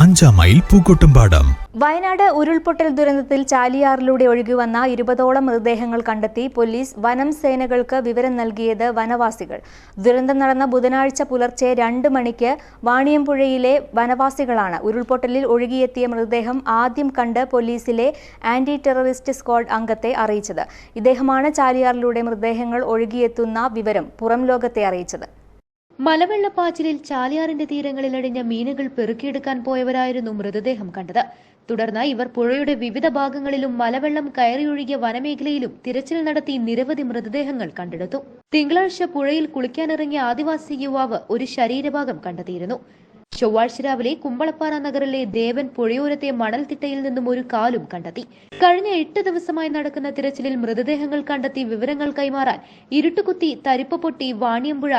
അഞ്ചാം മൈൽ പൂക്കോട്ടുംപാടം. വയനാട് ഉരുൾപൊട്ടൽ ദുരന്തത്തിൽ ചാലിയാറിലൂടെ ഒഴുകിവന്ന ഇരുപതോളം മൃതദേഹങ്ങൾ കണ്ടെത്തി പോലീസ് വനം സേനകൾക്ക് വിവരം നൽകിയത് വനവാസികൾ. ദുരന്തം നടന്ന ബുധനാഴ്ച പുലർച്ചെ രണ്ട് മണിക്ക് വാണിയംപുഴയിലെ വനവാസികളാണ് ഉരുൾപൊട്ടലിൽ ഒഴുകിയെത്തിയ മൃതദേഹം ആദ്യം കണ്ട് പോലീസിലെ ആന്റി ടെററിസ്റ്റ് സ്ക്വാഡ് അംഗത്തെ അറിയിച്ചത്. ഇദ്ദേഹമാണ് ചാലിയാറിലൂടെ മൃതദേഹങ്ങൾ ഒഴുകിയെത്തുന്ന വിവരം പുറം ലോകത്തെ അറിയിച്ചത്. മലവെള്ളപ്പാച്ചിലിൽ ചാലിയാറിന്റെ തീരങ്ങളിൽ അടിഞ്ഞ മീനുകൾ പെറുക്കിയെടുക്കാൻ പോയവരായിരുന്നു മൃതദേഹം കണ്ടത്. തുടർന്ന് ഇവർ പുഴയുടെ വിവിധ ഭാഗങ്ങളിലും മലവെള്ളം കയറിയൊഴുകിയ വനമേഖലയിലും തിരച്ചിൽ നടത്തി നിരവധി മൃതദേഹങ്ങൾ കണ്ടെടുത്തു. തിങ്കളാഴ്ച പുഴയിൽ കുളിക്കാനിറങ്ങിയ ആദിവാസി യുവാവ് ഒരു ശരീരഭാഗം കണ്ടെത്തിയിരുന്നു. ചൊവ്വാഴ്ച രാവിലെ കുമ്പളപ്പാറ നഗറിലെ ദേവൻ പുഴയോരത്തെ മണൽത്തിട്ടയിൽ നിന്നും ഒരു കാലും കണ്ടെത്തി. കഴിഞ്ഞ എട്ട് ദിവസമായി നടക്കുന്ന തിരച്ചിലിൽ മൃതദേഹങ്ങൾ കണ്ടെത്തി വിവരങ്ങൾ കൈമാറാൻ ഇരുട്ടുകുത്തി തരിപ്പ് പൊട്ടി വാണിയമ്പുഴ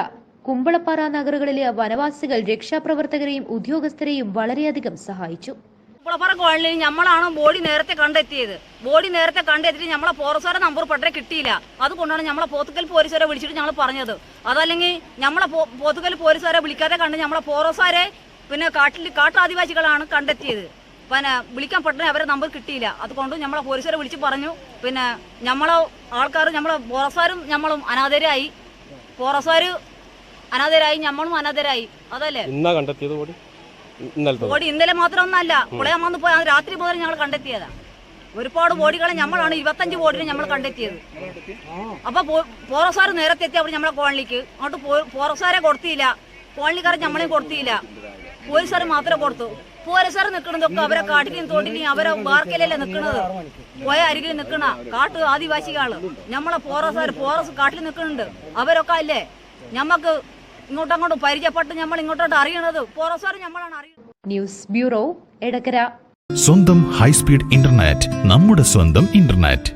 കുമ്പളപ്പാറ നഗറുകളിലെ വനവാസികൾ രക്ഷാപ്രവർത്തകരെയും ഉദ്യോഗസ്ഥരെയും വളരെയധികം സഹായിച്ചു. കുമ്പളപ്പാറ കോളനിയിൽ നമ്മളാണ് ബോഡി നേരത്തെ കണ്ടെത്തിയത്? ബോഡി നേരത്തെ കണ്ടെത്തിയിട്ട് നമ്മളെ പോറസാരെ നമ്പർ പട്ടരെ കിട്ടിയില്ല. അതുകൊണ്ടാണ് നമ്മളെ പോത്തുക്കൽ പോലീസുകാരെ വിളിച്ചിട്ട് ഞങ്ങൾ പറഞ്ഞത്. അതല്ലെങ്കിൽ നമ്മളെ പോത്തുക്കൽ പോലീസുകാരെ വിളിക്കാതെ കണ്ട് നമ്മളെ പോറസാരെ പിന്നെ കാട്ടിൽ കാട്ടാദിവാസികളാണ് കണ്ടെത്തിയത്. പിന്നെ വിളിക്കാൻ പെട്ടെന്ന് അവരെ നമ്പർ കിട്ടിയില്ല. അതുകൊണ്ട് നമ്മളെ പോലീസുകാരെ വിളിച്ച് പറഞ്ഞു. പിന്നെ നമ്മളെ ആൾക്കാർ നമ്മളെ പോറസാരും നമ്മളും അനാഥരായി. പോറസാര് അനാഥരായി ഞമ്മളും അനാഥരായി. അതല്ലേ? ഇന്നാ കണ്ടെത്തിയത് കൂടി ഇന്നലത്തെ ബോഡി ഇന്നലെ മാത്രമൊന്നല്ല. പുളയാമെന്ന് പോയി അത് രാത്രി മുതൽ ഞങ്ങൾ കണ്ടെത്തിയതാ. ഒരുപാട് ബോഡികളെ നമ്മളാണ് ഇരുപത്തഞ്ച് ബോഡിനെ നമ്മൾ കണ്ടെത്തിയത്. അപ്പൊ പോറസാർ നേരത്തെ എത്തി അവിടെ നമ്മളെ കോളനിക്ക്. അങ്ങോട്ട് പോറസാരെ കൊടുത്തില്ല. കോളനിക്കാരെ നമ്മളെയും കൊടുത്തില്ല. പോലീസുകാർ മാത്രമേ കൊടുത്തു. പോലീസുകാർ നിൽക്കണതൊക്കെ അവരെ കാട്ടിലും തോട്ടിലും അവരെ വാർക്കയിലല്ലേ നിൽക്കുന്നത് പോയ അരികിൽ നിൽക്കണ കാട്ട് ആദിവാസികൾ. നമ്മളെ പോറസാർ പോറസ് കാട്ടിൽ നിൽക്കുന്നുണ്ട് അവരൊക്കെ അല്ലേ? ഞമ്മക്ക് ഇങ്ങോട്ടങ്ങോട്ട് പരിചയപ്പെട്ട് നമ്മൾ ഇങ്ങോട്ടോട്ട് അറിയണത്. പോറസാർ നമ്മളാണ് അറിയുന്നത് ന്യൂസ് ബ്യൂറോ എടക്കര. സ്വന്തം ഹൈസ്പീഡ് ഇന്റർനെറ്റ് നമ്മുടെ സ്വന്തം ഇന്റർനെറ്റ്.